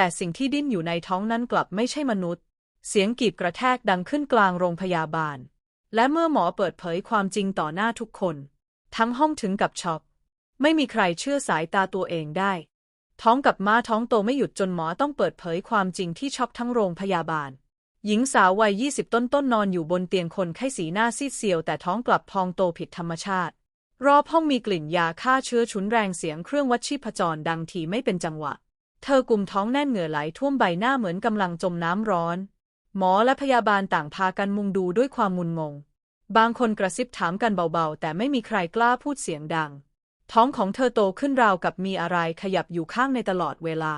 แต่สิ่งที่ดิ้นอยู่ในท้องนั้นกลับไม่ใช่มนุษย์ เสียงกรีดกระแทกดังขึ้นกลางโรงพยาบาล และเมื่อหมอเปิดเผยความจริงต่อหน้าทุกคน ทั้งห้องถึงกับช็อกไม่มีใครเชื่อสายตาตัวเองได้ ท้องกับม้าท้องโตไม่หยุดจนหมอต้องเปิดเผยความจริงที่ช็อกทั้งโรงพยาบาล หญิงสาววัยยี่สิบต้นต้นนอนอยู่บนเตียงคนไข้สีหน้าซีดเซียว แต่ท้องกลับพองโตผิดธรรมชาติ รอบห้องมีกลิ่นยาฆ่าเชื้อฉุนแรงเสียงเครื่องวัดชีพจรดังทีไม่เป็นจังหวะ เธอกุมท้องแน่นเหงื่อไหลท่วมใบหน้าเหมือนกำลังจมน้ำร้อน หมอและพยาบาลต่างพากันมุงดูด้วยความงุนงง บางคนกระซิบถามกันเบาๆ แต่ไม่มีใครกล้าพูดเสียงดัง ท้องของเธอโตขึ้นราวกับมีอะไรขยับอยู่ข้างในตลอดเวลา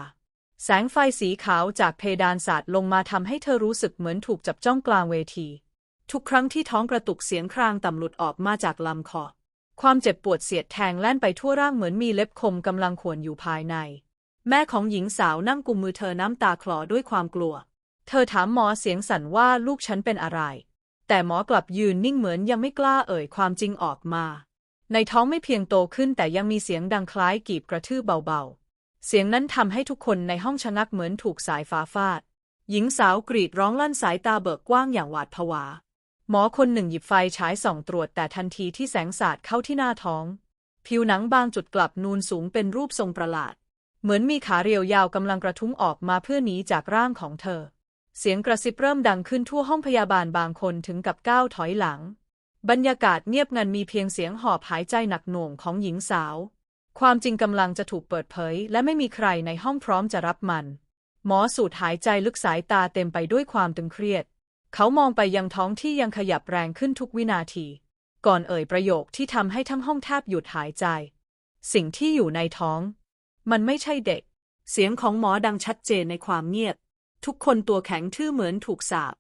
แสงไฟสีขาวจากเพดานสาดลงมาทำให้เธอรู้สึกเหมือนถูกจับจ้องกลางเวที ทุกครั้งที่ท้องกระตุกเสียงครางต่ำหลุดออกมาจากลำคอความเจ็บปวดเสียดแทงแล่นไปทั่วร่างเหมือนมีเล็บคมกำลังข่วนอยู่ภายใน แม่ของหญิงสาวนั่งกุมมือเธอน้ำตาคลอด้วยความกลัว เธอถามหมอเสียงสั่นว่าลูกฉันเป็นอะไร แต่หมอกลับยืนนิ่งเหมือนยังไม่กล้าเอ่ยความจริงออกมา ในท้องไม่เพียงโตขึ้นแต่ยังมีเสียงดังคล้ายกีบกระทืบเบาๆ เสียงนั้นทำให้ทุกคนในห้องชะงักเหมือนถูกสายฟ้าฟาด หญิงสาวกรีดร้องลั่นสายตาเบิกกว้างอย่างหวาดผวา หมอคนหนึ่งหยิบไฟฉายส่องตรวจแต่ทันทีที่แสงสาดเข้าที่หน้าท้อง ผิวหนังบางจุดกลับนูนสูงเป็นรูปทรงประหลาด เหมือนมีขาเรียวยาวกำลังกระทุ้งออกมาเพื่อหนีจากร่างของเธอ เสียงกระซิบเริ่มดังขึ้นทั่วห้องพยาบาลบางคนถึงกับก้าวถอยหลัง บรรยากาศเงียบงันมีเพียงเสียงหอบหายใจหนักหน่วงของหญิงสาว ความจริงกำลังจะถูกเปิดเผย และไม่มีใครในห้องพร้อมจะรับมัน หมอสูดหายใจลึกสายตาเต็มไปด้วยความตึงเครียด เขามองไปยังท้องที่ยังขยับแรงขึ้นทุกวินาที ก่อนเอ่ยประโยคที่ทำให้ทั้งห้องแทบหยุดหายใจ สิ่งที่อยู่ในท้อง มันไม่ใช่เด็ก เสียงของหมอดังชัดเจนในความเงียบ ทุกคนตัวแข็งทื่อเหมือนถูกสาป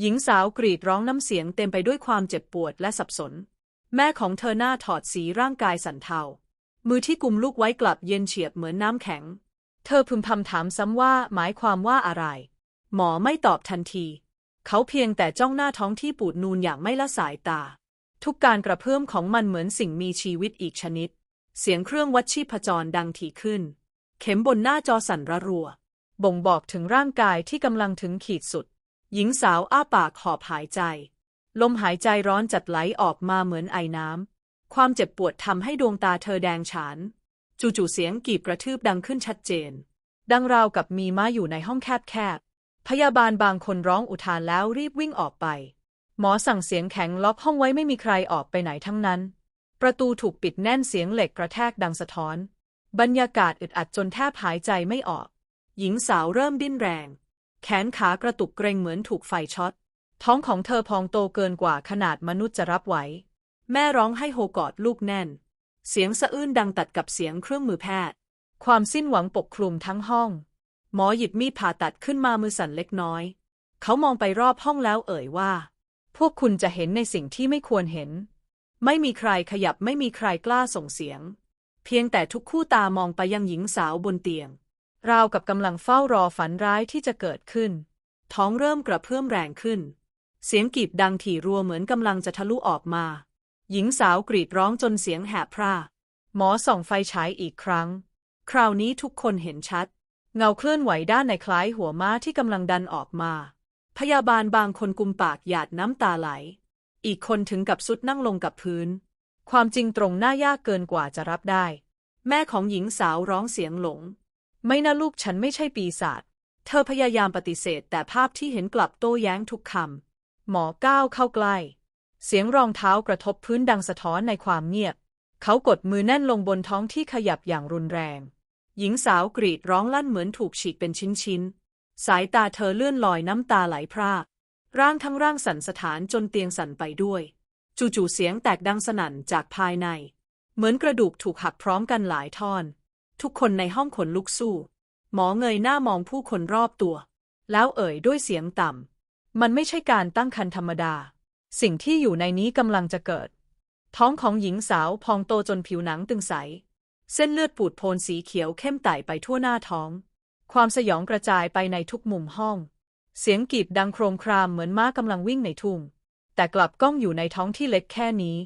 หญิงสาวกรีดร้องน้ำเสียงเต็มไปด้วยความเจ็บปวดและสับสน แม่ของเธอหน้าถอดสีร่างกายสันเทา มือที่กุมลูกไว้กลับเย็นเฉียบเหมือนน้ำแข็ง เธอพึมพำถามซ้ำว่าหมายความว่าอะไร หมอไม่ตอบทันที เขาเพียงแต่จ้องหน้าท้องที่ปูดนูนอย่างไม่ละสายตา ทุกการกระเพื่อมของมันเหมือนสิ่งมีชีวิตอีกชนิด เสียงเครื่องวัดชีพจรดังถี่ขึ้น เข็มบนหน้าจอสั่นระรัว บ่งบอกถึงร่างกายที่กำลังถึงขีดสุด หญิงสาวอ้าปากหอบหายใจ ลมหายใจร้อนจัดไหลออกมาเหมือนไอน้ำ ความเจ็บปวดทำให้ดวงตาเธอแดงฉาน จู่ๆเสียงกีบกระทืบดังขึ้นชัดเจน ดังราวกับมีม้าอยู่ในห้องแคบๆ พยาบาลบางคนร้องอุทานแล้วรีบวิ่งออกไป หมอสั่งเสียงแข็งล็อกห้องไว้ไม่มีใครออกไปไหนทั้งนั้น ประตูถูกปิดแน่นเสียงเหล็กกระแทกดังสะท้อน บรรยากาศอึดอัดจนแทบหายใจไม่ออก หญิงสาวเริ่มดิ้นแรง แขนขากระตุกเกรงเหมือนถูกไฟช็อต ท้องของเธอพองโตเกินกว่าขนาดมนุษย์จะรับไหว แม่ร้องให้โฮกอดลูกแน่น เสียงสะอื้นดังตัดกับเสียงเครื่องมือแพทย์ ความสิ้นหวังปกคลุมทั้งห้อง หมอหยิบมีดผ่าตัดขึ้นมามือสั่นเล็กน้อย เขามองไปรอบห้องแล้วเอ่ยว่า พวกคุณจะเห็นในสิ่งที่ไม่ควรเห็น ไม่มีใครขยับไม่มีใครกล้าส่งเสียง เพียงแต่ทุกคู่ตามองไปยังหญิงสาวบนเตียง ราวกับกำลังเฝ้ารอฝันร้ายที่จะเกิดขึ้น ท้องเริ่มกระเพื่อมแรงขึ้น เสียงกีบดังถี่รัวเหมือนกำลังจะทะลุออกมา หญิงสาวกรีดร้องจนเสียงแหบพร่า หมอส่องไฟฉายอีกครั้ง คราวนี้ทุกคนเห็นชัด เงาเคลื่อนไหวด้านในคล้ายหัวม้าที่กำลังดันออกมา พยาบาลบางคนกุมปากหยาดน้ำตาไหล อีกคนถึงกับสุดนั่งลงกับพื้น ความจริงตรงหน้ายากเกินกว่าจะรับได้ แม่ของหญิงสาวร้องเสียงหลง ไม่นะลูกฉันไม่ใช่ปีศาจ เธอพยายามปฏิเสธแต่ภาพที่เห็นกลับโต้แย้งทุกคำ หมอก้าวเข้าใกล้ เสียงรองเท้ากระทบพื้นดังสะท้อนในความเงียบ เขากดมือแน่นลงบนท้องที่ขยับอย่างรุนแรง หญิงสาวกรีดร้องลั่นเหมือนถูกฉีกเป็นชิ้นๆ สายตาเธอเลื่อนลอยน้ำตาไหลพราก ร่างทั้งร่างสั่นสะท้านจนเตียงสั่นไปด้วย จู่ๆเสียงแตกดังสนั่นจากภายใน เหมือนกระดูกถูกหักพร้อมกันหลายท่อน ทุกคนในห้องขนลุกสู้ หมอเงยหน้ามองผู้คนรอบตัว แล้วเอ่ยด้วยเสียงต่ำ มันไม่ใช่การตั้งครรภ์ธรรมดา สิ่งที่อยู่ในนี้กำลังจะเกิด ท้องของหญิงสาวพองโตจนผิวหนังตึงใส เส้นเลือดปูดโพนสีเขียวเข้มไต่ไปทั่วหน้าท้อง ความสยองกระจายไปในทุกมุมห้อง เสียงกีบดังโครมครามเหมือนม้ากำลังวิ่งในทุ่ง แต่กลับก้องอยู่ในท้องที่เล็กแค่นี้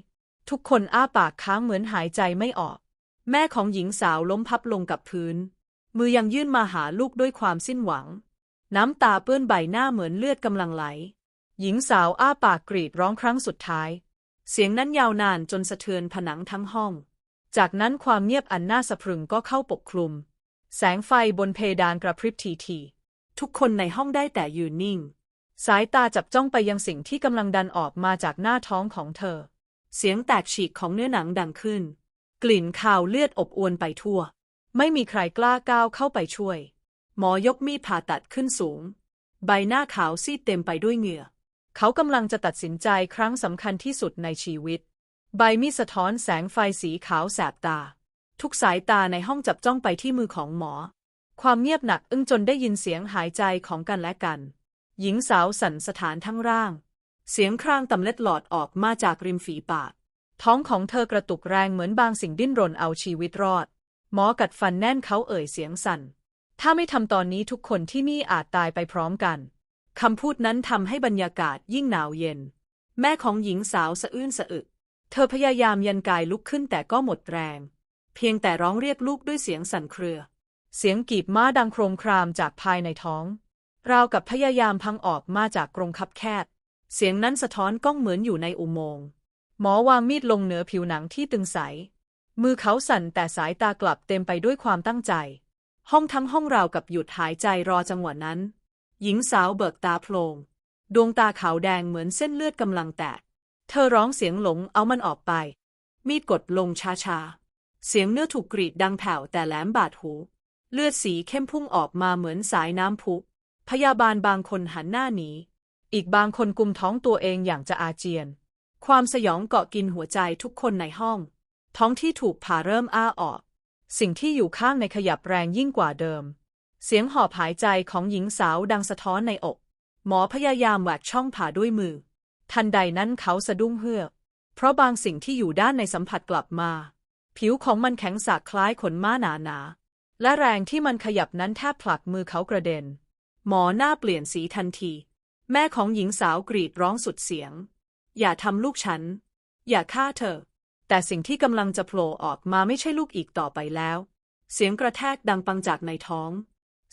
ทุกคนอ้าปากค้างเหมือนหายใจไม่ออก แม่ของหญิงสาวล้มพับลงกับพื้น มือยังยื่นมาหาลูกด้วยความสิ้นหวัง น้ำตาเปื้อนใบหน้าเหมือนเลือดกำลังไหล หญิงสาวอ้าปากกรีดร้องครั้งสุดท้าย เสียงนั้นยาวนานจนสะเทือนผนังทั้งห้อง จากนั้นความเงียบอันน่าสะพรึงก็เข้าปกคลุม แสงไฟบนเพดานกระพริบทีที ทุกคนในห้องได้แต่ยืนนิ่ง สายตาจับจ้องไปยังสิ่งที่กำลังดันออกมาจากหน้าท้องของเธอ เสียงแตกฉีกของเนื้อหนังดังขึ้น กลิ่นคาวเลือดอบอวนไปทั่ว ไม่มีใครกล้าก้าวเข้าไปช่วย หมอยกมีดผ่าตัดขึ้นสูง ใบหน้าขาวซีดเต็มไปด้วยเหงื่อ เขากำลังจะตัดสินใจครั้งสำคัญที่สุดในชีวิต ใบมีดสะท้อนแสงไฟสีขาวแสบตา ทุกสายตาในห้องจับจ้องไปที่มือของหมอ ความเงียบหนักอึ้งจนได้ยินเสียงหายใจของกันและกัน หญิงสาวสั่นสถานทั้งร่าง เสียงครางต่ำเล็ดหลอดออกมาจากริมฝีปาก ท้องของเธอกระตุกแรงเหมือนบางสิ่งดิ้นรนเอาชีวิตรอด หมอกัดฟันแน่นเขาเอ่ยเสียงสั่น ถ้าไม่ทำตอนนี้ทุกคนที่นี่อาจตายไปพร้อมกัน คำพูดนั้นทำให้บรรยากาศยิ่งหนาวเย็น แม่ของหญิงสาวสะอื้นสะอึก เธอพยายามยันกายลุกขึ้นแต่ก็หมดแรง เพียงแต่ร้องเรียกลูกด้วยเสียงสั่นเครือ เสียงกีบม้าดังโครมครามจากภายในท้อง ราวกับพยายามพังออกมาจากกรงคับแคบ เสียงนั้นสะท้อนก้องเหมือนอยู่ในอุโมงค์ หมอวางมีดลงเหนือผิวหนังที่ตึงใส มือเขาสั่นแต่สายตากลับเต็มไปด้วยความตั้งใจ ห้องทั้งห้องราวกับหยุดหายใจรอจังหวะนั้น หญิงสาวเบิกตาโพลง ดวงตาขาวแดงเหมือนเส้นเลือดกำลังแตก เธอร้องเสียงหลงเอามันออกไป มีดกดลงช้าๆ เสียงเนื้อถูกกรีดดังแผ่วแต่แหลมบาดหู เลือดสีเข้มพุ่งออกมาเหมือนสายน้ำพุ พยาบาลบางคนหันหน้าหนี อีกบางคนกุมท้องตัวเองอย่างจะอาเจียน ความสยองเกาะกินหัวใจทุกคนในห้อง ท้องที่ถูกผ่าเริ่มอ้าออก สิ่งที่อยู่ข้างในขยับแรงยิ่งกว่าเดิม เสียงหอบหายใจของหญิงสาวดังสะท้อนในอก หมอพยายามแหวกช่องผ่าด้วยมือ ทันใดนั้นเขาสะดุ้งเฮือก เพราะบางสิ่งที่อยู่ด้านในสัมผัสกลับมา ผิวของมันแข็งสากคล้ายขนม้าหนาหนา และแรงที่มันขยับนั้นแทบผลักมือเขากระเด็น หมอหน้าเปลี่ยนสีทันที แม่ของหญิงสาวกรีดร้องสุดเสียง อย่าทำลูกฉัน อย่าฆ่าเธอ แต่สิ่งที่กำลังจะโผล่ออกมาไม่ใช่ลูกอีกต่อไปแล้ว เสียงกระแทกดังปังจากในท้อง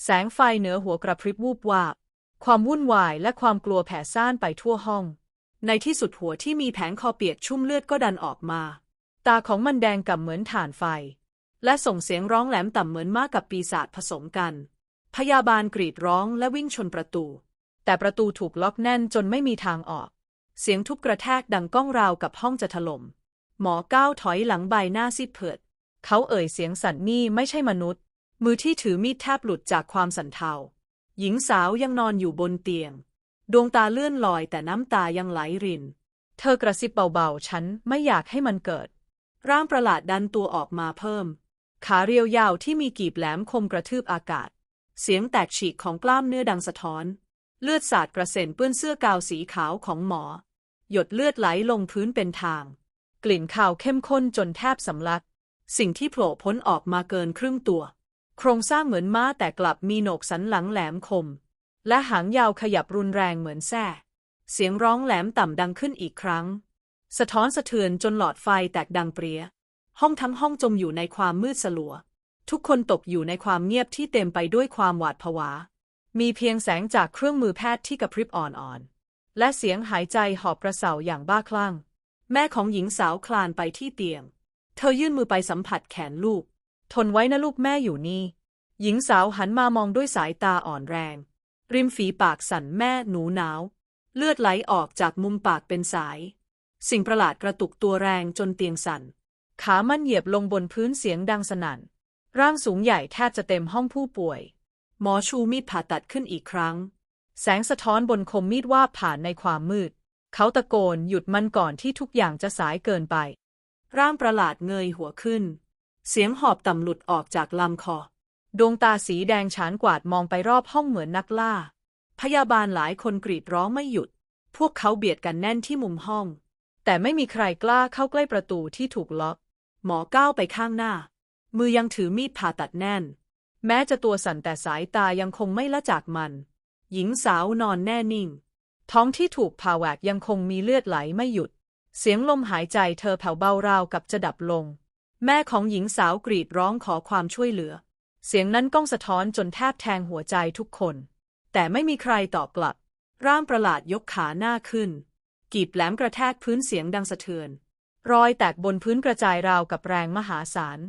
แสงไฟเหนือหัวกระพริบวูบวาบความวุ่นวายและความกลัวแผ่ซ่านไปทั่วห้อง ในที่สุดหัวที่มีแผงคอเปียกชุ่มเลือดก็ดันออกมา ตาของมันแดงก่ำเหมือนถ่านไฟ และส่งเสียงร้องแหลมต่ำเหมือนม้ากับปีศาจผสมกัน พยาบาลกรีดร้องและวิ่งชนประตู แต่ประตูถูกล็อกแน่นจนไม่มีทางออก เสียงทุบกระแทกดังก้องราวกับห้องจะถล่ม หมอก้าวถอยหลังใบหน้าซีดเผือด เขาเอ่ยเสียงสั่นนี่ไม่ใช่มนุษย์ มือที่ถือมีดแทบหลุดจากความสั่นเทา หญิงสาวยังนอนอยู่บนเตียง ดวงตาเลื่อนลอยแต่น้ำตายังไหลริน เธอกระซิบเบาๆ ฉันไม่อยากให้มันเกิด ร่างประหลาดดันตัวออกมาเพิ่ม ขาเรียวยาวที่มีกีบแหลมคมกระทืบอากาศ เสียงแตกฉีกของกล้ามเนื้อดังสะท้อน เลือดสาดกระเซ็นเปื้อนเสื้อกาวสีขาวของหมอ หยดเลือดไหลลงพื้นเป็นทาง กลิ่นข่าวเข้มข้นจนแทบสำลัก สิ่งที่โผล่พ้นออกมาเกินครึ่งตัว โครงสร้างเหมือนม้าแต่กลับมีโหนกสันหลังแหลมคม และหางยาวขยับรุนแรงเหมือนแส้เสียงร้องแหลมต่ำดังขึ้นอีกครั้ง สะท้อนสะเทือนจนหลอดไฟแตกดังเปรี้ย ห้องทั้งห้องจมอยู่ในความมืดสลัว ทุกคนตกอยู่ในความเงียบที่เต็มไปด้วยความหวาดผวา มีเพียงแสงจากเครื่องมือแพทย์ที่กระพริบอ่อนๆ และเสียงหายใจหอบกระเสาอย่างบ้าคลั่ง แม่ของหญิงสาวคลานไปที่เตียง เธอยื่นมือไปสัมผัสแขนลูก ทนไว้นะลูกแม่อยู่นี่ หญิงสาวหันมามองด้วยสายตาอ่อนแรง ริมฝีปากสั่นแม่หนูหนาว เลือดไหลออกจากมุมปากเป็นสาย สิ่งประหลาดกระตุกตัวแรงจนเตียงสั่น ขามันเหยียบลงบนพื้นเสียงดังสนั่น ร่างสูงใหญ่แทบจะเต็มห้องผู้ป่วย หมอชูมีดผ่าตัดขึ้นอีกครั้ง แสงสะท้อนบนคมมีดว่าผ่านในความมืด เขาตะโกนหยุดมันก่อนที่ทุกอย่างจะสายเกินไป ร่างประหลาดเงยหัวขึ้น เสียงหอบต่ำหลุดออกจากลำคอ ดวงตาสีแดงฉานกวาดมองไปรอบห้องเหมือนนักล่า พยาบาลหลายคนกรีดร้องไม่หยุด พวกเขาเบียดกันแน่นที่มุมห้อง แต่ไม่มีใครกล้าเข้าใกล้ประตูที่ถูกล็อก หมอก้าวไปข้างหน้า มือยังถือมีดผ่าตัดแน่น แม้จะตัวสั่นแต่สายตายังคงไม่ละจากมัน หญิงสาวนอนแน่นิ่ง ท้องที่ถูกผ่าแหวกยังคงมีเลือดไหลไม่หยุด เสียงลมหายใจเธอแผ่วเบาราวกับจะดับลง แม่ของหญิงสาวกรีดร้องขอความช่วยเหลือ เสียงนั้นก้องสะท้อนจนแทบแทงหัวใจทุกคน แต่ไม่มีใครตอบกลับ ร่างประหลาดยกขาหน้าขึ้น กีบแหลมกระแทกพื้นเสียงดังสะเทือน รอยแตกบนพื้นกระจายราวกับแรงมหาศาล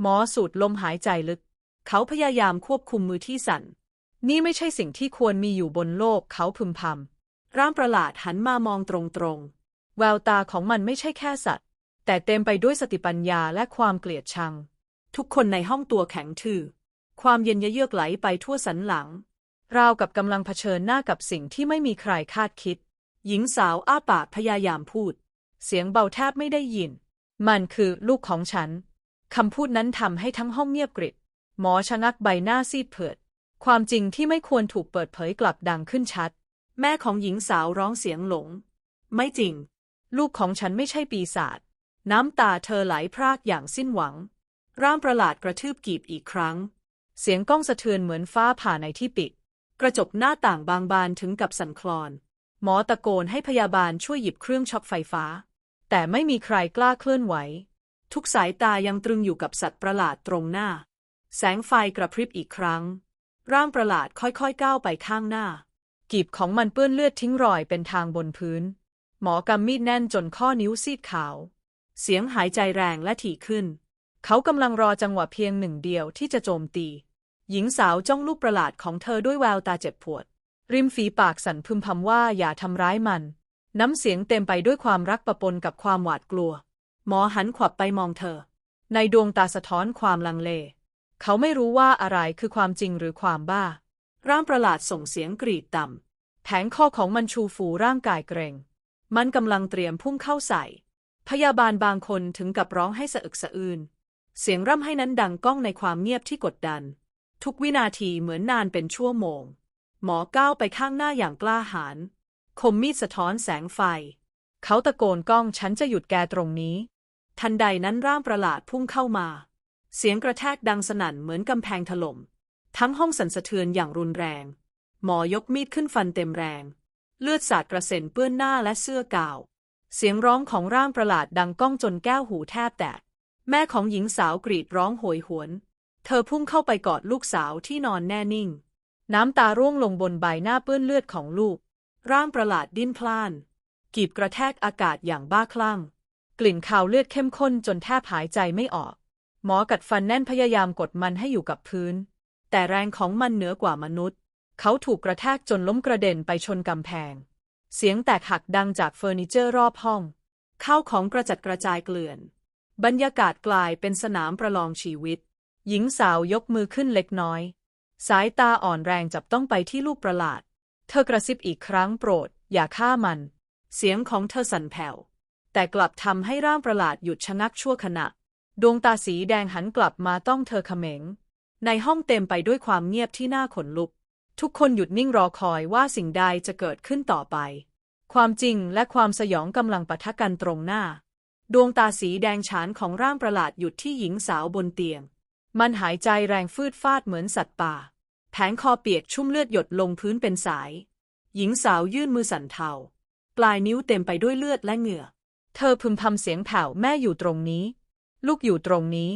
หมอสูดลมหายใจลึก เขาพยายามควบคุมมือที่สั่น นี่ไม่ใช่สิ่งที่ควรมีอยู่บนโลกเขาพึมพำ ร่างประหลาดหันมามองตรงๆ แววตาของมันไม่ใช่แค่สัตว์ แต่เต็มไปด้วยสติปัญญาและความเกลียดชัง ทุกคนในห้องตัวแข็งทื่อ ความเย็นยะเยือกไหลไปทั่วสันหลัง ราวกับกำลังเผชิญหน้ากับสิ่งที่ไม่มีใครคาดคิด หญิงสาวอ้าปากพยายามพูด เสียงเบาแทบไม่ได้ยิน มันคือลูกของฉัน คำพูดนั้นทำให้ทั้งห้องเงียบกริบ หมอชะงักใบหน้าซีดเผือด ความจริงที่ไม่ควรถูกเปิดเผยกลับดังขึ้นชัด แม่ของหญิงสาวร้องเสียงหลง ไม่จริง ลูกของฉันไม่ใช่ปีศาจ น้ำตาเธอไหลพรากอย่างสิ้นหวัง ร่างประหลาดกระทืบกีบอีกครั้ง เสียงก้องสะเทือนเหมือนฟ้าผ่าในที่ปิด กระจกหน้าต่างบางบานถึงกับสั่นคลอน หมอตะโกนให้พยาบาลช่วยหยิบเครื่องช็อคไฟฟ้า แต่ไม่มีใครกล้าเคลื่อนไหว ทุกสายตายังตรึงอยู่กับสัตว์ประหลาดตรงหน้า แสงไฟกระพริบอีกครั้ง ร่างประหลาดค่อยๆก้าวไปข้างหน้า กีบของมันเปื้อนเลือดทิ้งรอยเป็นทางบนพื้น หมอกำมีดแน่นจนข้อนิ้วซีดขาว เสียงหายใจแรงและถี่ขึ้น เขากำลังรอจังหวะเพียงหนึ่งเดียวที่จะโจมตี หญิงสาวจ้องลูกประหลาดของเธอด้วยแววตาเจ็บปวด ริมฝีปากสั่นพึมพำว่าอย่าทำร้ายมัน น้ำเสียงเต็มไปด้วยความรักประปนกับความหวาดกลัว หมอหันขวับไปมองเธอ ในดวงตาสะท้อนความลังเล เขาไม่รู้ว่าอะไรคือความจริงหรือความบ้า ร่างประหลาดส่งเสียงกรีดต่ำแผงคอของมันชูฟูร่างกายเกรง มันกำลังเตรียมพุ่งเข้าใส่ พยาบาลบางคนถึงกับร้องให้สะอึกสะอื้นเสียงร่ำให้นั้นดังก้องในความเงียบที่กดดัน ทุกวินาทีเหมือนนานเป็นชั่วโมง หมอก้าวไปข้างหน้าอย่างกล้าหาญ คมมีดสะท้อนแสงไฟ เขาตะโกนก้องฉันจะหยุดแกตรงนี้ ทันใดนั้นร่างประหลาดพุ่งเข้ามา เสียงกระแทกดังสนั่นเหมือนกำแพงถล่ม ทั้งห้องสั่นสะเทือนอย่างรุนแรง หมอยกมีดขึ้นฟันเต็มแรง เลือดสาดกระเซ็นเปื้อนหน้าและเสื้อกาว เสียงร้องของร่างประหลาดดังก้องจนแก้วหูแทบแตก แม่ของหญิงสาวกรีดร้องโหยหวน เธอพุ่งเข้าไปกอดลูกสาวที่นอนแน่นิ่ง น้ำตาร่วงลงบนใบหน้าเปื้อนเลือดของลูก ร่างประหลาดดิ้นพล่าน กีบกระแทกอากาศอย่างบ้าคลั่ง กลิ่นคาวเลือดเข้มข้นจนแทบหายใจไม่ออก หมอกัดฟันแน่นพยายามกดมันให้อยู่กับพื้น แต่แรงของมันเหนือกว่ามนุษย์ เขาถูกกระแทกจนล้มกระเด็นไปชนกำแพง เสียงแตกหักดังจากเฟอร์นิเจอร์รอบห้อง ข้าวของกระจัดกระจายเกลื่อน บรรยากาศกลายเป็นสนามประลองชีวิต หญิงสาวยกมือขึ้นเล็กน้อย สายตาอ่อนแรงจับต้องไปที่ลูกประหลาด เธอกระซิบอีกครั้งโปรด อย่าฆ่ามัน เสียงของเธอสั่นแผ่ว แต่กลับทำให้ร่างประหลาดหยุดชะงักชั่วขณะ ดวงตาสีแดงหันกลับมาต้องเธอเขม็ง ในห้องเต็มไปด้วยความเงียบที่น่าขนลุก ทุกคนหยุดนิ่งรอคอยว่าสิ่งใดจะเกิดขึ้นต่อไป ความจริงและความสยองกำลังปะทะกันตรงหน้า ดวงตาสีแดงฉานของร่างประหลาดหยุดที่หญิงสาวบนเตียง มันหายใจแรงฟืดฟาดเหมือนสัตว์ป่า แผงคอเปียกชุ่มเลือดหยดลงพื้นเป็นสาย หญิงสาวยื่นมือสั่นเทา ปลายนิ้วเต็มไปด้วยเลือดและเหงื่อ เธอพึมพำเสียงแผ่วแม่อยู่ตรงนี้ ลูกอยู่ตรงนี้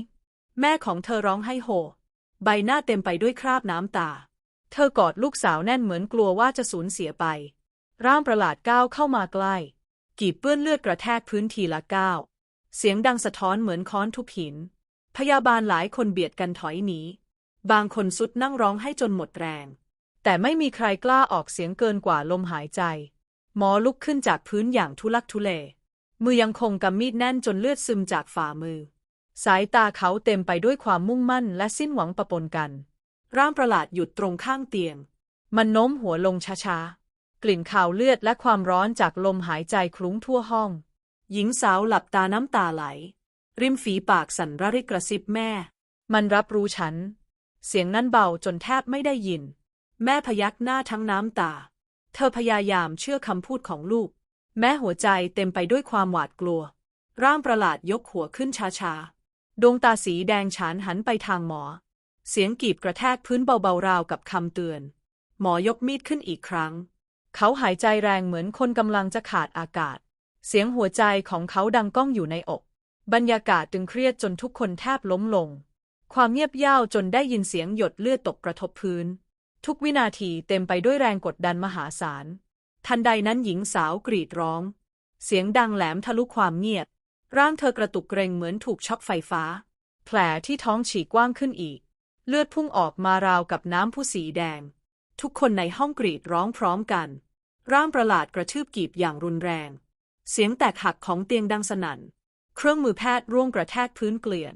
แม่ของเธอร้องให้โฮ ใบหน้าเต็มไปด้วยคราบน้ำตา เธอกอดลูกสาวแน่นเหมือนกลัวว่าจะสูญเสียไป ร่างประหลาดก้าวเข้ามาใกล้ กีบเปื้อนเลือดกระแทกพื้นทีละก้าวเสียงดังสะท้อนเหมือนค้อนทุบหิน พยาบาลหลายคนเบียดกันถอยหนี บางคนสุดนั่งร้องให้จนหมดแรง แต่ไม่มีใครกล้าออกเสียงเกินกว่าลมหายใจ หมอลุกขึ้นจากพื้นอย่างทุลักทุเล มือยังคงกำมีดแน่นจนเลือดซึมจากฝ่ามือ สายตาเขาเต็มไปด้วยความมุ่งมั่นและสิ้นหวังปะปนกัน ร่างประหลาดหยุดตรงข้างเตียง มันโน้มหัวลงช้าๆ กลิ่นข่าวเลือดและความร้อนจากลมหายใจคลุ้งทั่วห้อง หญิงสาวหลับตาน้ำตาไหล ริมฝีปากสั่นระริกกระซิบแม่ มันรับรู้ฉัน เสียงนั้นเบาจนแทบไม่ได้ยิน แม่พยักหน้าทั้งน้ำตา เธอพยายามเชื่อคำพูดของลูก แม้หัวใจเต็มไปด้วยความหวาดกลัว ร่างประหลาดยกหัวขึ้นช้าๆ ดวงตาสีแดงฉานหันไปทางหมอ เสียงกีบกระแทกพื้นเบาๆราวกับคำเตือน หมอยกมีดขึ้นอีกครั้ง เขาหายใจแรงเหมือนคนกำลังจะขาดอากาศ เสียงหัวใจของเขาดังก้องอยู่ในอก บรรยากาศตึงเครียดจนทุกคนแทบล้มลง ความเงียบเย้าจนได้ยินเสียงหยดเลือดตกกระทบพื้น ทุกวินาทีเต็มไปด้วยแรงกดดันมหาศาล ทันใดนั้นหญิงสาวกรีดร้อง เสียงดังแหลมทะลุความเงียบ ร่างเธอกระตุกเกรงเหมือนถูกช็อคไฟฟ้า แผลที่ท้องฉีกกว้างขึ้นอีก เลือดพุ่งออกมาราวกับน้ำผู้สีแดง ทุกคนในห้องกรีดร้องพร้อมกัน ร่างประหลาดกระทืบกีบอย่างรุนแรง เสียงแตกหักของเตียงดังสนั่น เครื่องมือแพทย์ร่วงกระแทกพื้นเกลื่อน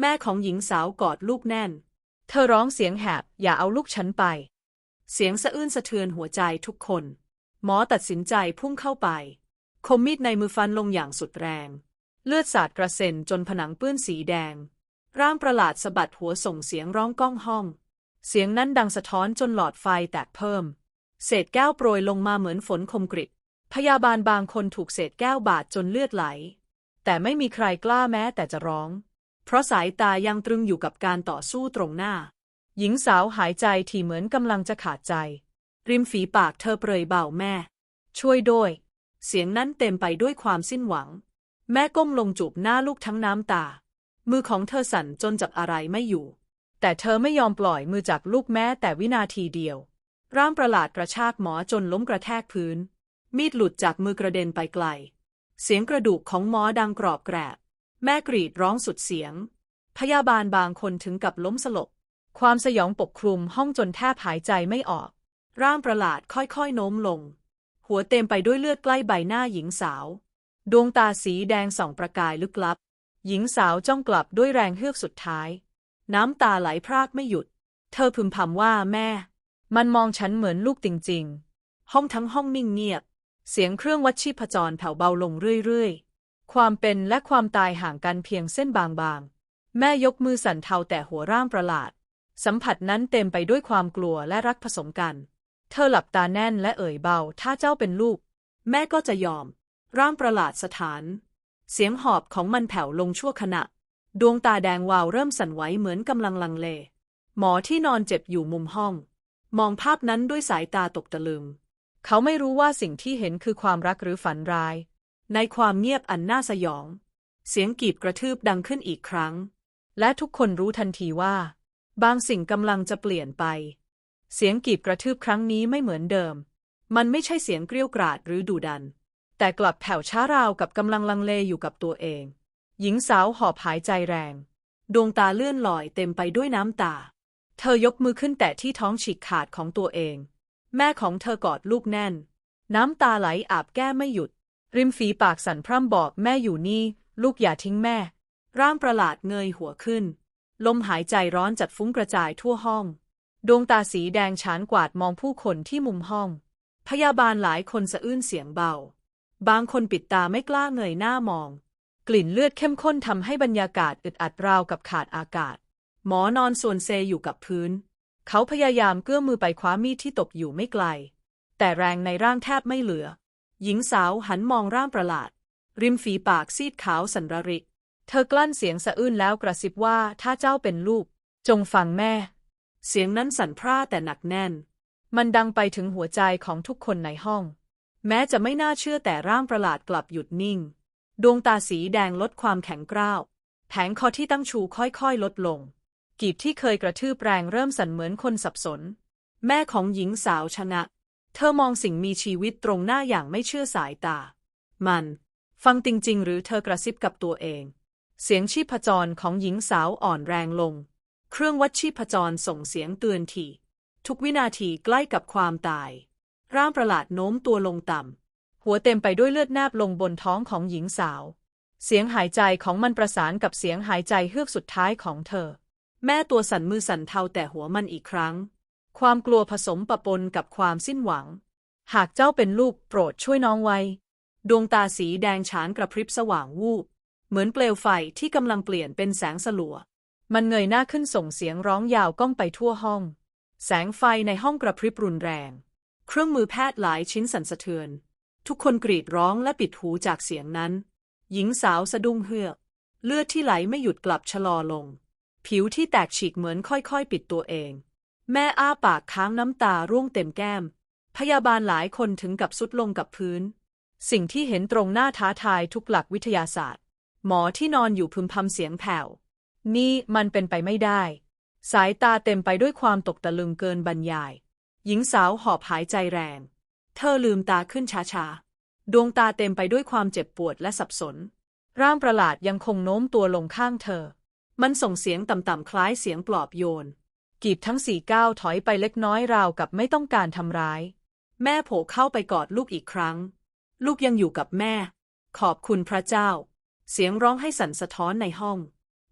แม่ของหญิงสาวกอดลูกแน่น เธอร้องเสียงแหบ อย่าเอาลูกฉันไป เสียงสะอื้นสะเทือนหัวใจทุกคน หมอตัดสินใจพุ่งเข้าไป คมมีดในมือฟันลงอย่างสุดแรง เลือดสาดกระเซ็นจนผนังเปื้อนสีแดง ร่างประหลาดสะบัดหัวส่งเสียงร้องก้องห้อง เสียงนั้นดังสะท้อนจนหลอดไฟแตกเพิ่ม เศษแก้วโปรยลงมาเหมือนฝนคมกริบพยาบาลบางคนถูกเศษแก้วบาดจนเลือดไหล แต่ไม่มีใครกล้าแม้แต่จะร้อง เพราะสายตายังตรึงอยู่กับการต่อสู้ตรงหน้า หญิงสาวหายใจที่เหมือนกำลังจะขาดใจ ริมฝีปากเธอเปรยเบาแม่ ช่วยด้วย เสียงนั้นเต็มไปด้วยความสิ้นหวัง แม่ก้มลงจูบหน้าลูกทั้งน้ำตา มือของเธอสั่นจนจับอะไรไม่อยู่ แต่เธอไม่ยอมปล่อยมือจากลูกแม้แต่วินาทีเดียว ร่างประหลาดกระชากหมอจนล้มกระแทกพื้น มีดหลุดจากมือกระเด็นไปไกล เสียงกระดูกของหมอดังกรอบแกรบ แม่กรีดร้องสุดเสียง พยาบาลบางคนถึงกับล้มสลบ ความสยองปกคลุมห้องจนแทบหายใจไม่ออก ร่างประหลาดค่อยๆโน้มลง หัวเต็มไปด้วยเลือดใกล้ใบหน้าหญิงสาว ดวงตาสีแดงส่องประกายลึกลับ หญิงสาวจ้องกลับด้วยแรงเฮือกสุดท้าย น้ำตาไหลพรากไม่หยุด เธอพึมพำว่าแม่ มันมองฉันเหมือนลูกจริงๆ ห้องทั้งห้องนิ่งเงียบ เสียงเครื่องวัดชีพจรแผ่วเบาลงเรื่อยๆ ความเป็นและความตายห่างกันเพียงเส้นบางๆ แม่ยกมือสั่นเทาแต่หัวร่างประหลาด สัมผัสนั้นเต็มไปด้วยความกลัวและรักผสมกัน เธอหลับตาแน่นและเอ่ยเบา ถ้าเจ้าเป็นลูก แม่ก็จะยอม ร่างประหลาดสถาน เสียงหอบของมันแผ่วลงชั่วขณะ ดวงตาแดงวาวเริ่มสั่นไหวเหมือนกำลังลังเล หมอที่นอนเจ็บอยู่มุมห้อง มองภาพนั้นด้วยสายตาตกตะลึง เขาไม่รู้ว่าสิ่งที่เห็นคือความรักหรือฝันร้าย ในความเงียบอันน่าสยอง เสียงกีบกระทืบดังขึ้นอีกครั้ง และทุกคนรู้ทันทีว่า บางสิ่งกำลังจะเปลี่ยนไป เสียงกีบกระทืบครั้งนี้ไม่เหมือนเดิม มันไม่ใช่เสียงเกรี้ยวกราดหรือดุดัน แต่กลับแผ่วช้าราวกับกำลังลังเลอยู่กับตัวเอง หญิงสาวหอบหายใจแรง ดวงตาเลื่อนลอยเต็มไปด้วยน้ำตา เธอยกมือขึ้นแตะที่ท้องฉีกขาดของตัวเอง แม่ของเธอกอดลูกแน่น น้ำตาไหลอาบแก้ไม่หยุด ริมฝีปากสั่นพร่ำบอกแม่อยู่นี่ ลูกอย่าทิ้งแม่ ร่างประหลาดเงยหัวขึ้น ลมหายใจร้อนจัดฟุ้งกระจายทั่วห้อง ดวงตาสีแดงฉานกวาดมองผู้คนที่มุมห้อง พยาบาลหลายคนสะอื้นเสียงเบา บางคนปิดตาไม่กล้าเงยหน้ามอง กลิ่นเลือดเข้มข้นทำให้บรรยากาศอึดอัดราวกับขาดอากาศ หมอนอนส่วนเซอยู่กับพื้น เขาพยายามเกื้อมือไปคว้ามีดที่ตกอยู่ไม่ไกล แต่แรงในร่างแทบไม่เหลือ หญิงสาวหันมองร่างประหลาด ริมฝีปากซีดขาวสันระริเธอกลั้นเสียงสะอื้นแล้วกระซิบว่าถ้าเจ้าเป็นลูก จงฟังแม่ เสียงนั้นสั่นพร่าแต่หนักแน่น มันดังไปถึงหัวใจของทุกคนในห้อง แม้จะไม่น่าเชื่อแต่ร่างประหลาดกลับหยุดนิ่ง ดวงตาสีแดงลดความแข็งกร้าว แผงคอที่ตั้งชูค่อยๆ ลดลง กีบที่เคยกระทืบแรงเริ่มสั่นเหมือนคนสับสน แม่ของหญิงสาวชนะ เธอมองสิ่งมีชีวิตตรงหน้าอย่างไม่เชื่อสายตา มัน ฟังจริง ๆ หรือเธอกระซิบกับตัวเอง เสียงชีพจรของหญิงสาวอ่อนแรงลง เครื่องวัดชีพจรส่งเสียงเตือนทีทุกวินาทีใกล้กับความตาย ร่างประหลาดโน้มตัวลงต่ำ หัวเต็มไปด้วยเลือดแนบลงบนท้องของหญิงสาว เสียงหายใจของมันประสานกับเสียงหายใจเฮือกสุดท้ายของเธอ แม่ตัวสั่นมือสั่นเทาแต่หัวมันอีกครั้ง ความกลัวผสมปะปนกับความสิ้นหวัง หากเจ้าเป็นลูกโปรดช่วยน้องไว้ ดวงตาสีแดงฉานกระพริบสว่างวูบ เหมือนเปลวไฟที่กำลังเปลี่ยนเป็นแสงสลัว มันเงยหน้าขึ้นส่งเสียงร้องยาวก้องไปทั่วห้อง แสงไฟในห้องกระพริบรุนแรง เครื่องมือแพทย์หลายชิ้นสั่นสะเทือน ทุกคนกรีดร้องและปิดหูจากเสียงนั้น หญิงสาวสะดุ้งเฮือก เลือดที่ไหลไม่หยุดกลับชะลอลง ผิวที่แตกฉีกเหมือนค่อยๆ ปิดตัวเอง แม่อ้าปากค้างน้ำตาร่วงเต็มแก้ม พยาบาลหลายคนถึงกับสุดลงกับพื้น สิ่งที่เห็นตรงหน้าท้าทายทุกหลักวิทยาศาสตร์ หมอที่นอนอยู่พึมพำเสียงแผ่ว นี่มันเป็นไปไม่ได้ สายตาเต็มไปด้วยความตกตะลึงเกินบรรยาย หญิงสาวหอบหายใจแรง เธอลืมตาขึ้นช้าๆ ดวงตาเต็มไปด้วยความเจ็บปวดและสับสน ร่างประหลาดยังคงโน้มตัวลงข้างเธอ มันส่งเสียงต่ำๆคล้ายเสียงปลอบโยน กีบทั้งสี่ก้าวถอยไปเล็กน้อยราวกับไม่ต้องการทำร้าย แม่โผล่เข้าไปกอดลูกอีกครั้ง ลูกยังอยู่กับแม่ ขอบคุณพระเจ้า เสียงร้องให้สั่นสะท้อนในห้อง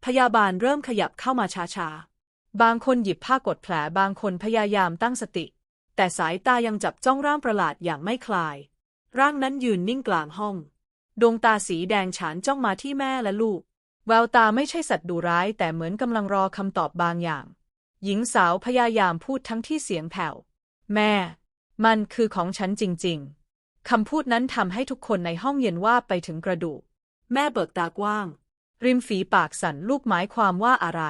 พยาบาลเริ่มขยับเข้ามาช้าๆ บางคนหยิบผ้ากดแผลบางคนพยายามตั้งสติ แต่สายตายังจับจ้องร่างประหลาดอย่างไม่คลาย ร่างนั้นยืนนิ่งกลางห้อง ดวงตาสีแดงฉานจ้องมาที่แม่และลูก แววตาไม่ใช่สัตว์ดุร้ายแต่เหมือนกำลังรอคำตอบบางอย่าง หญิงสาวพยายามพูดทั้งที่เสียงแผ่ว แม่ มันคือของฉันจริง ๆ คำพูดนั้นทำให้ทุกคนในห้องเย็นว่าไปถึงกระดูก แม่เบิกตากว้าง ริมฝีปากสั่นลูกหมายความว่าอะไร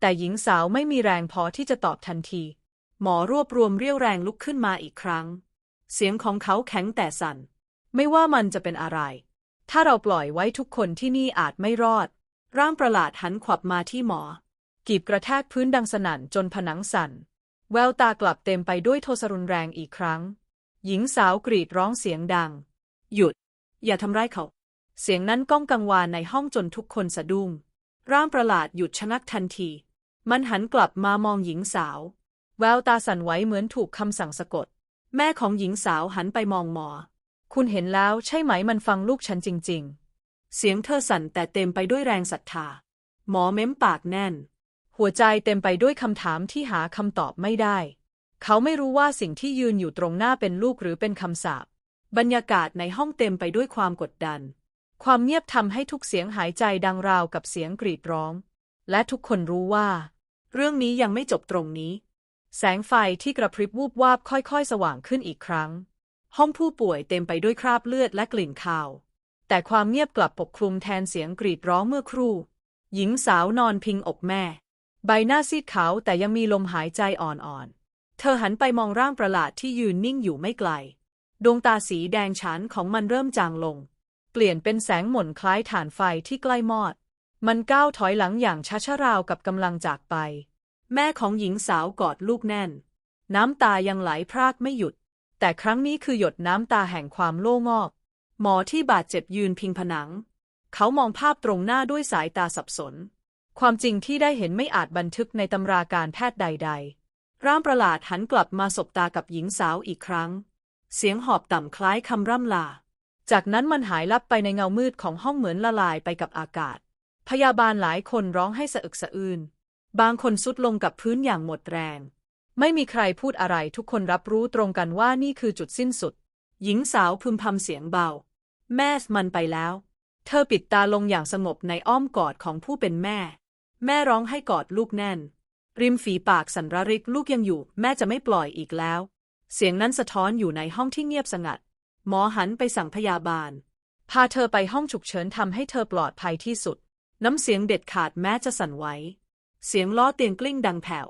แต่หญิงสาวไม่มีแรงพอที่จะตอบทันที หมอรวบรวมเรี่ยวแรงลุกขึ้นมาอีกครั้ง เสียงของเขาแข็งแต่สั่น ไม่ว่ามันจะเป็นอะไร ถ้าเราปล่อยไว้ทุกคนที่นี่อาจไม่รอด ร่างประหลาดหันขวับมาที่หมอ กีบกระแทกพื้นดังสนั่นจนผนังสั่น แววตากลับเต็มไปด้วยโทสะรุนแรงอีกครั้ง หญิงสาวกรีดร้องเสียงดัง หยุด อย่าทำร้ายเขา เสียงนั้นก้องกังวานในห้องจนทุกคนสะดุ้ง ร่างประหลาดหยุดชะงักทันที มันหันกลับมามองหญิงสาว แววตาสั่นไหวเหมือนถูกคำสั่งสะกด แม่ของหญิงสาวหันไปมองหมอ คุณเห็นแล้วใช่ไหมมันฟังลูกฉันจริง ๆ เสียงเธอสั่นแต่เต็มไปด้วยแรงศรัทธา หมอเม้มปากแน่น หัวใจเต็มไปด้วยคำถามที่หาคำตอบไม่ได้ เขาไม่รู้ว่าสิ่งที่ยืนอยู่ตรงหน้าเป็นลูกหรือเป็นคำสาปบรรยากาศในห้องเต็มไปด้วยความกดดัน ความเงียบทำให้ทุกเสียงหายใจดังราวกับเสียงกรีดร้อง และทุกคนรู้ว่า เรื่องนี้ยังไม่จบตรงนี้ แสงไฟที่กระพริบวูบวาบค่อยๆ สว่างขึ้นอีกครั้ง ห้องผู้ป่วยเต็มไปด้วยคราบเลือดและกลิ่นคาว แต่ความเงียบกลับปกคลุมแทนเสียงกรีดร้องเมื่อครู่ หญิงสาวนอนพิงอกแม่ ใบหน้าซีดขาวแต่ยังมีลมหายใจอ่อนๆ เธอหันไปมองร่างประหลาดที่ยืนนิ่งอยู่ไม่ไกล ดวงตาสีแดงฉานของมันเริ่มจางลง เปลี่ยนเป็นแสงหม่นคล้ายถ่านไฟที่ใกล้มอด มันก้าวถอยหลังอย่างช้าๆราวกับกำลังจากไป แม่ของหญิงสาวกอดลูกแน่น น้ำตายังไหลพรากไม่หยุด แต่ครั้งนี้คือหยดน้ำตาแห่งความโล่งอก หมอที่บาดเจ็บยืนพิงผนัง เขามองภาพตรงหน้าด้วยสายตาสับสน ความจริงที่ได้เห็นไม่อาจบันทึกในตำราการแพทย์ใด ๆ ร่างประหลาดหันกลับมาสบตากับหญิงสาวอีกครั้ง เสียงหอบต่ำคล้ายคำร่ำลา จากนั้นมันหายลับไปในเงามืดของห้องเหมือนละลายไปกับอากาศ พยาบาลหลายคนร้องให้สะอึกสะอื้น บางคนสุดลงกับพื้นอย่างหมดแรง ไม่มีใครพูดอะไรทุกคนรับรู้ตรงกันว่านี่คือจุดสิ้นสุด หญิงสาวพึมพำเสียงเบา แม่มันไปแล้ว เธอปิดตาลงอย่างสงบในอ้อมกอดของผู้เป็นแม่ แม่ร้องให้กอดลูกแน่น ริมฝีปากสันระริกลูกยังอยู่ แม่จะไม่ปล่อยอีกแล้ว เสียงนั้นสะท้อนอยู่ในห้องที่เงียบสงัด หมอหันไปสั่งพยาบาล พาเธอไปห้องฉุกเฉินทำให้เธอปลอดภัยที่สุด น้ำเสียงเด็ดขาดแม้จะสั่นไหวเสียงล้อเตียงกลิ้งดังแผ่ว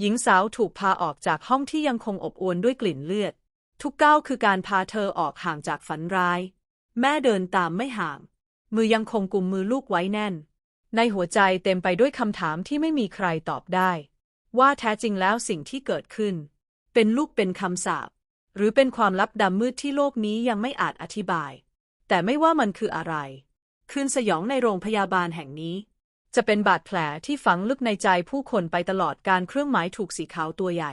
หญิงสาวถูกพาออกจากห้องที่ยังคงอบอวลด้วยกลิ่นเลือด ทุกก้าวคือการพาเธอออกห่างจากฝันร้าย แม่เดินตามไม่ห่าง มือยังคงกุมมือลูกไว้แน่น ในหัวใจเต็มไปด้วยคำถามที่ไม่มีใครตอบได้ ว่าแท้จริงแล้วสิ่งที่เกิดขึ้น เป็นลูกเป็นคำสาปหรือเป็นความลับดำมืดที่โลกนี้ยังไม่อาจอธิบาย แต่ไม่ว่ามันคืออะไร คืนสยองในโรงพยาบาลแห่งนี้ จะเป็นบาดแผลที่ฝังลึกในใจผู้คนไปตลอดการเครื่องหมายถูกสีขาวตัวใหญ่